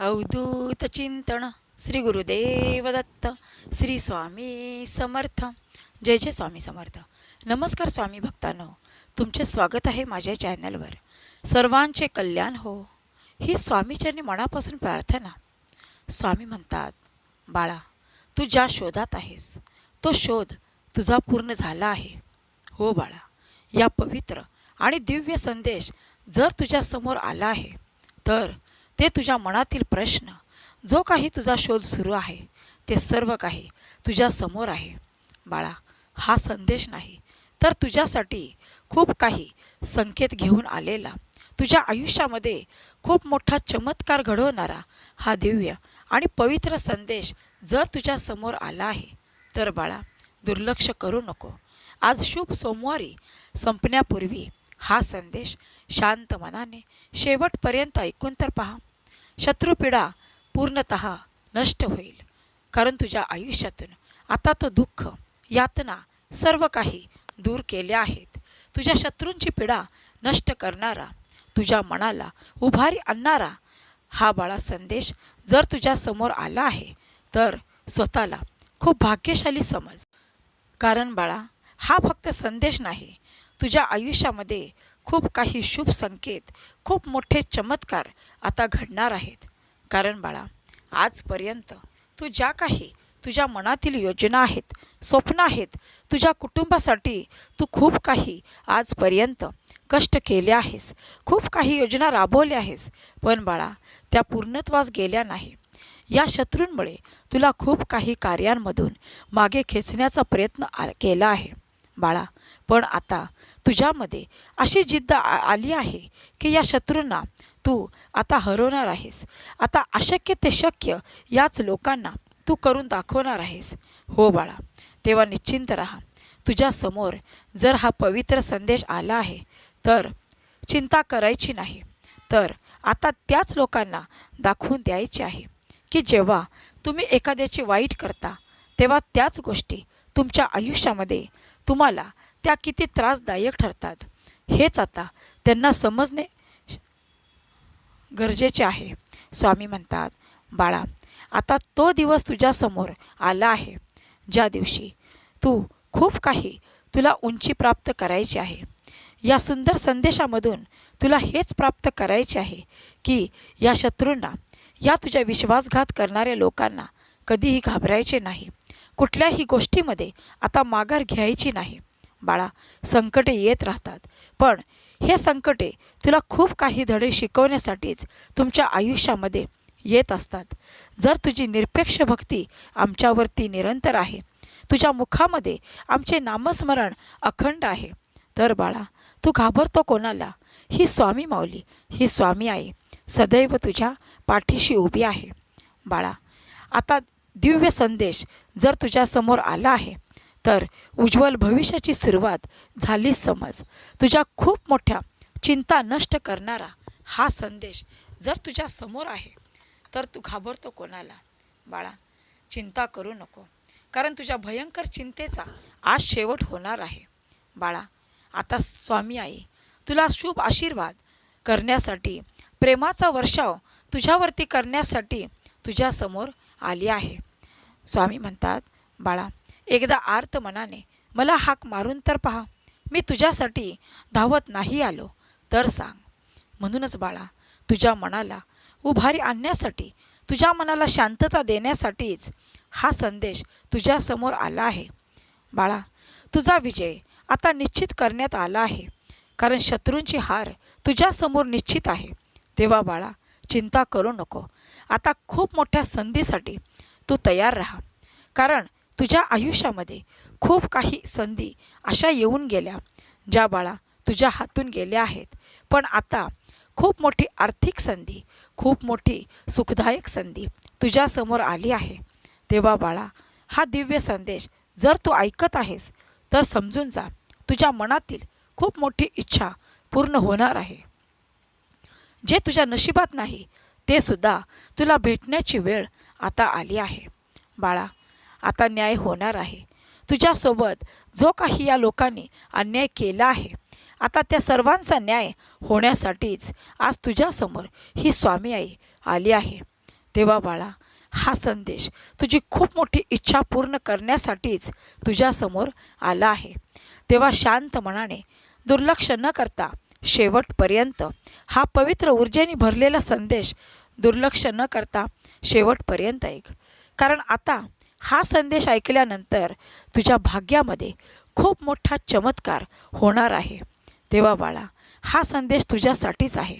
अवधूत चिंतन श्री गुरुदेव दत्त श्री स्वामी समर्थ. जय जय स्वामी समर्थ. नमस्कार स्वामी भक्तांनो. तुमचे स्वागत आहे माझ्या चॅनलवर. सर्वांचे कल्याण हो. ही स्वामीचरणी मनापासून प्रार्थना. स्वामी म्हणतात बाळा तू ज्या शोधात आहेस तो शोध तुझा पूर्ण झाला आहे. हो बाळा या पवित्र आणि दिव्य संदेश जर तुझ्यासमोर आला आहे तर ते तुझ्या मनातील प्रश्न जो काही तुझा शोध सुरू आहे ते सर्व काही तुझ्या समोर आहे. बाळा हा संदेश नाही तर तुझ्यासाठी खूप काही संकेत घेऊन आलेला. तुझ्या आयुष्यामध्ये खूप मोठा चमत्कार घडवणारा हा दिव्य आणि पवित्र संदेश जर तुझ्या समोर आला आहे तर बाळा दुर्लक्ष करू नको. आज शुभ सोमवारी संपण्यापूर्वी हा संदेश शांत मनाने शेवटपर्यंत ऐकून तर पहा. शत्रुपीडा पूर्णत नष्ट होईल. कारण तुझ्या आयुष्यातून आता तो दुःख यातना सर्व काही दूर केले आहेत. तुझ्या शत्रूंची पिढा नष्ट करणारा तुझ्या मनाला उभारी आणणारा हा बाळा संदेश जर तुझ्या समोर आला आहे तर स्वतःला खूप भाग्यशाली समज. कारण बाळा हा फक्त संदेश नाही. तुझ्या आयुष्यामध्ये खूप काही शुभ संकेत खूप मोठे चमत्कार आता घडणार आहेत. कारण बाळा आजपर्यंत तू ज्या काही तुझ्या मनातील योजना आहेत स्वप्न आहेत तुझ्या कुटुंबासाठी तू खूप काही आजपर्यंत कष्ट केले आहेस खूप काही योजना राबवल्या आहेस पण बाळा त्या पूर्णत्वास गेल्या नाही. या शत्रूंमुळे तुला खूप काही कार्यांमधून मागे खेचण्याचा प्रयत्न आ केला आहे. बाळा पण आता तुझ्यामध्ये अशी जिद्द आ आली आहे की या शत्रूंना तू आता हरवणार आहेस. आता अशक्य ते शक्य याच लोकांना तू करून दाखवणार आहेस. हो बाळा तेव्हा निश्चिंत राहा. तुझ्यासमोर जर हा पवित्र संदेश आला आहे तर चिंता करायची नाही. तर आता त्याच लोकांना दाखवून द्यायची आहे की जेव्हा तुम्ही एखाद्याची वाईट करता तेव्हा त्याच गोष्टी तुमच्या आयुष्यामध्ये तुम्हाला त्या किती त्रासदायक ठरतात. हेच आता त्यांना समजणे गरजेचे आहे. स्वामी म्हणतात बाळा आता तो दिवस तुझ्यासमोर आला आहे. ज्या दिवशी तू खूप काही तुला उंची प्राप्त करायची आहे. या सुंदर संदेशामधून तुला हेच प्राप्त करायचे आहे की या शत्रूंना या तुझ्या विश्वासघात करणाऱ्या लोकांना कधीही घाबरायचे नाही. कुठल्याही गोष्टीमध्ये आता माघार घ्यायची नाही. बाळा संकटे येत राहतात. पण हे संकटे तुला खूप काही धडे शिकवण्यासाठीच तुमच्या आयुष्यामध्ये येत असतात. जर तुझी निरपेक्ष भक्ती आमच्यावरती निरंतर आहे तुझ्या मुखामध्ये आमचे नामस्मरण अखंड आहे तर बाळा तू घाबरतो कोणाला? ही स्वामी माऊली ही स्वामी आई सदैव तुझ्या पाठीशी उभी आहे. बाळा आता दिव्य संदेश जर तुझ्यासमोर आला आहे तर उज्ज्वल भविष्याची सुरुवात झाली समज. तुझ्या खूप मोठ्या चिंता नष्ट करणारा हा संदेश जर तुझ्या समोर आहे तर तू घाबरतो कोणाला? बाळा चिंता करू नको. कारण तुझ्या भयंकर चिंतेचा आज शेवट होणार आहे. बाळा आता स्वामी आई तुला शुभ आशीर्वाद करण्यासाठी प्रेमाचा वर्षाव तुझ्यावरती करण्यासाठी तुझ्यासमोर आली आहे. स्वामी म्हणतात बाळा एकदा आर्त मनाने मला हाक मारून तर पहा मी तुझ्यासाठी धावत नाही आलो तर सांग. म्हणूनच बाळा तुझ्या मनाला उभारी आणण्यासाठी तुझ्या मनाला शांतता देण्यासाठीच हा संदेश तुझ्यासमोर आला आहे. बाळा तुझा विजय आता निश्चित करण्यात आला आहे कारण शत्रूंची हार तुझ्यासमोर निश्चित आहे. तेव्हा बाळा चिंता करू नको. आता खूप मोठ्या संधीसाठी तू तयार राहा कारण तुझ्या आयुष्यामध्ये खूप काही संधी अशा येऊन गेल्या ज्या बाळा तुझ्या हातून गेल्या आहेत. पण आता खूप मोठी आर्थिक संधी खूप मोठी सुखदायक संधी तुझ्यासमोर आली आहे. तेव्हा बाळा हा दिव्य संदेश जर तू ऐकत आहेस तर समजून जा तुझ्या मनातील खूप मोठी इच्छा पूर्ण होणार आहे. जे तुझ्या नशिबात नाही ते सुद्धा तुला भेटण्याची वेळ आता आली आहे. बाळा आता न्याय होणार आहे. तुझ्यासोबत जो काही या लोकांनी अन्याय केला आहे आता त्या सर्वांचा न्याय होण्यासाठीच आज तुझ्यासमोर ही स्वामी आई आली आहे. तेव्हा बाळा हा संदेश तुझी खूप मोठी इच्छा पूर्ण करण्यासाठीच तुझ्यासमोर आला आहे. तेव्हा शांत मनाने दुर्लक्ष न करता शेवटपर्यंत हा पवित्र ऊर्जेने भरलेला संदेश दुर्लक्ष न करता शेवटपर्यंत ऐक. कारण आता हा संदेश ऐकल्यानंतर तुझ्या भाग्यामध्ये खूप मोठा चमत्कार होणार आहे. तेव्हा बाळा हा संदेश तुझ्यासाठीच आहे.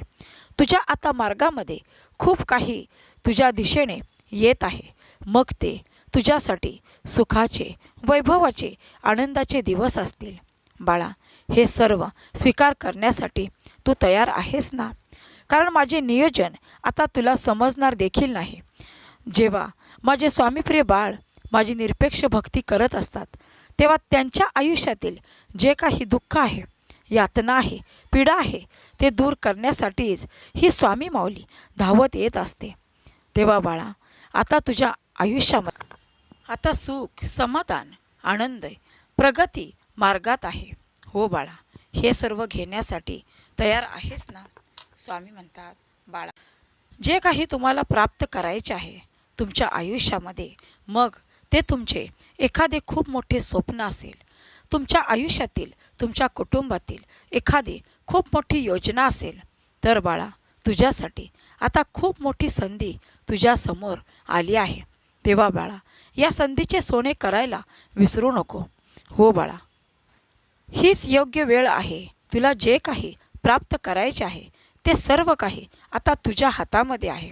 तुझ्या आता मार्गामध्ये खूप काही तुझ्या दिशेने येत आहे. मग ते तुझ्यासाठी सुखाचे वैभवाचे आनंदाचे दिवस असतील. बाळा हे सर्व स्वीकार करण्यासाठी तू तयार आहेस ना? कारण माझे नियोजन आता तुला समजणार देखील नाही. जेव्हा माझे स्वामीप्रिय बाळ माझी निरपेक्ष भक्ती करत असतात. तेव्हा त्यांच्या आयुष्यातील जे काही दुःख आहे यातना आहे पीडा आहे ते दूर करण्यासाठीच ही स्वामी माऊली धावत येत असते. तेव्हा बाळा आता तुझ्या आयुष्यामध्ये आता सुख समाधान आनंद प्रगती मार्गात आहे. हो बाळा हे सर्व घेण्यासाठी तयार आहेस ना? स्वामी म्हणतात बाळा जे काही तुम्हाला प्राप्त करायचे आहे तुमच्या आयुष्यामध्ये मग ते तुमचे एखादे खूप मोठे स्वप्न असेल तुमच्या आयुष्यातील तुमच्या कुटुंबातील एखादी खूप मोठी योजना असेल तर बाळा तुझ्यासाठी आता खूप मोठी संधी तुझ्यासमोर आली आहे. तेव्हा बाळा या संधीचे सोने करायला विसरू नको. हो बाळा हीच योग्य वेळ आहे. तुला जे काही प्राप्त करायचे आहे ते सर्व काही आता तुझ्या हातामध्ये आहे.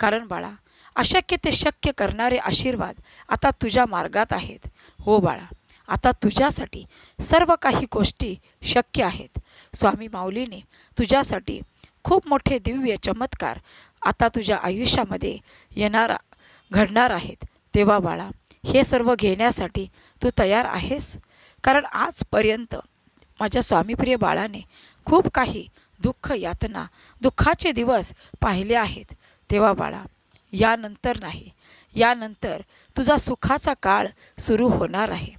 कारण बाळा अशक्य ते शक्य करणारे आशीर्वाद आता तुझ्या मार्गात आहेत. हो बाळा आता तुझ्यासाठी सर्व काही गोष्टी शक्य आहेत. स्वामी माऊलीने तुझ्यासाठी खूप मोठे दिव्य चमत्कार आता तुझ्या आयुष्यामध्ये येणार घडणार आहेत. तेव्हा बाळा हे सर्व घेण्यासाठी तू तयार आहेस? कारण आजपर्यंत माझ्या स्वामीप्रिय बाळाने खूप काही दुःख यातना दुःखाचे दिवस पाहिले आहेत. तेव्हा बाळा यानंतर नाही. यानंतर तुझा सुखाचा काळ सुरू होणार आहे.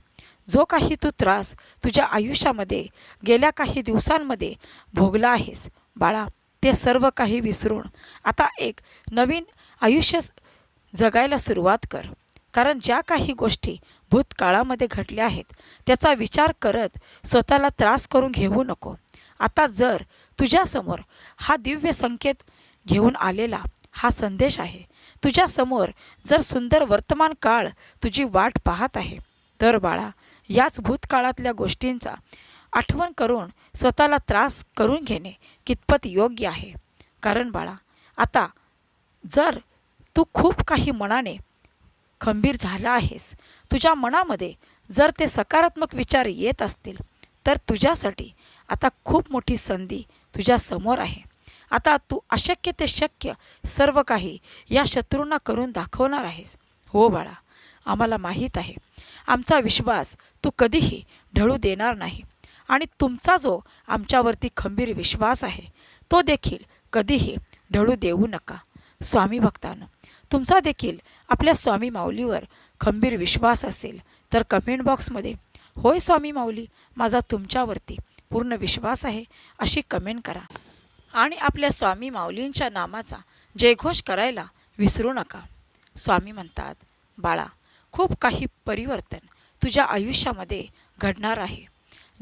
जो काही तू त्रास तुझ्या आयुष्यामध्ये गेल्या काही दिवसांमध्ये भोगला आहेस बाळा ते सर्व काही विसरून आता एक नवीन आयुष्य जगायला सुरुवात कर. कारण ज्या काही गोष्टी भूतकाळामध्ये घडल्या आहेत त्याचा विचार करत स्वतःला त्रास करून घेऊ नको. आता जर तुझ्यासमोर हा दिव्य संकेत घेऊन आलेला हा संदेश आहे तुझ्यासमोर जर सुंदर वर्तमान काळ तुझी वाट पाहत आहे. तर बाळा याच भूतकाळातल्या गोष्टींचा आठवण करून स्वतःला त्रास करून घेणे कितपत योग्य आहे. कारण बाळा आता जर तू खूप काही मनाने खंबीर झाला आहेस तुझ्या मनामध्ये जर ते सकारात्मक विचार येत असतील तर तुझ्यासाठी आता खूप मोठी संधी तुझ्यासमोर आहे. आता तू अशक्य ते शक्य सर्व काही या शत्रूंना करून दाखवणार आहेस. हो बाळा आम्हाला माहीत आहे. आमचा विश्वास तू कधीही ढळू देणार नाही. आणि तुमचा जो आमच्यावरती खंबीर विश्वास आहे तो देखील कधीही ढळू देऊ नका. स्वामी भक्तानं तुमचा देखील आपल्या स्वामी माऊलीवर खंबीर विश्वास असेल तर कमेंट बॉक्समध्ये होय स्वामी माऊली माझा तुमच्यावरती पूर्ण विश्वास आहे अशी कमेंट करा. आणि आपल्या स्वामी माऊलींच्या नामाचा जयघोष करायला विसरू नका. स्वामी म्हणतात बाळा खूप काही परिवर्तन तुझ्या आयुष्यामध्ये घडणार आहे.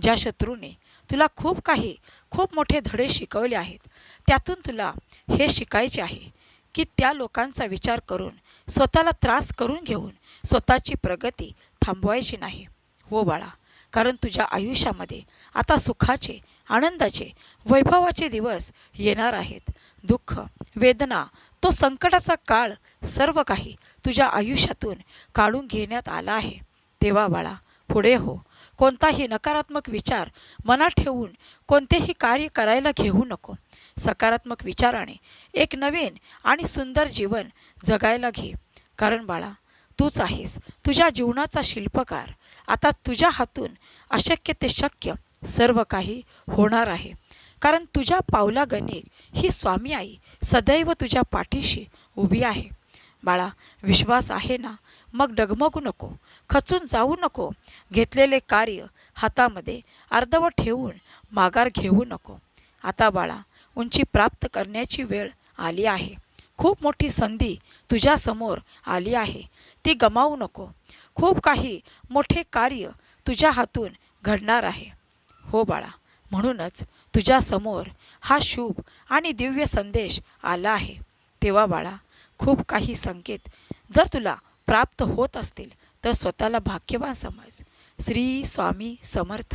ज्या शत्रूने तुला खूप काही खूप मोठे धडे शिकवले आहेत त्यातून तुला हे शिकायचे आहे की त्या लोकांचा विचार करून स्वतःला त्रास करून घेऊन स्वतःची प्रगती थांबवायची नाही. हो बाळा कारण तुझ्या आयुष्यामध्ये आता सुखाचे आनंदाचे वैभवाचे दिवस येणार आहेत. दुःख वेदना तो संकटाचा काळ सर्व काही तुझ्या आयुष्यातून काढून घेण्यात आला आहे. तेव्हा बाळा पुढे हो. कोणताही नकारात्मक विचार मनात ठेवून कोणतेही कार्य करायला घेऊ नको. सकारात्मक विचाराने एक नवीन आणि सुंदर जीवन जगायला घे. कारण बाळा तूच आहेस तुझ्या जीवनाचा शिल्पकार. आता तुझ्या हातून अशक्य ते शक्य सर्व काही होणार आहे. कारण तुझ्या पावला गणिक ही स्वामी आई सदैव तुझ्या पाठीशी उभी आहे. बाळा विश्वास आहे ना? मग डगमगू नको. खचून जाऊ नको. घेतलेले कार्य हातामध्ये अर्धवट ठेवून माघार घेऊ नको. आता बाळा उंची प्राप्त करण्याची वेळ आली आहे. खूप मोठी संधी तुझ्यासमोर आली आहे. ती गमावू नको. खूप काही मोठे कार्य तुझ्या हातून घडणार आहे. हो बाळा म्हणूनच तुझ्यासमोर हा शुभ आणि दिव्य संदेश आला आहे. तेव्हा बाळा खूप काही संकेत जर तुला प्राप्त होत असतील तर स्वतःला भाग्यवान समज. श्री स्वामी समर्थ.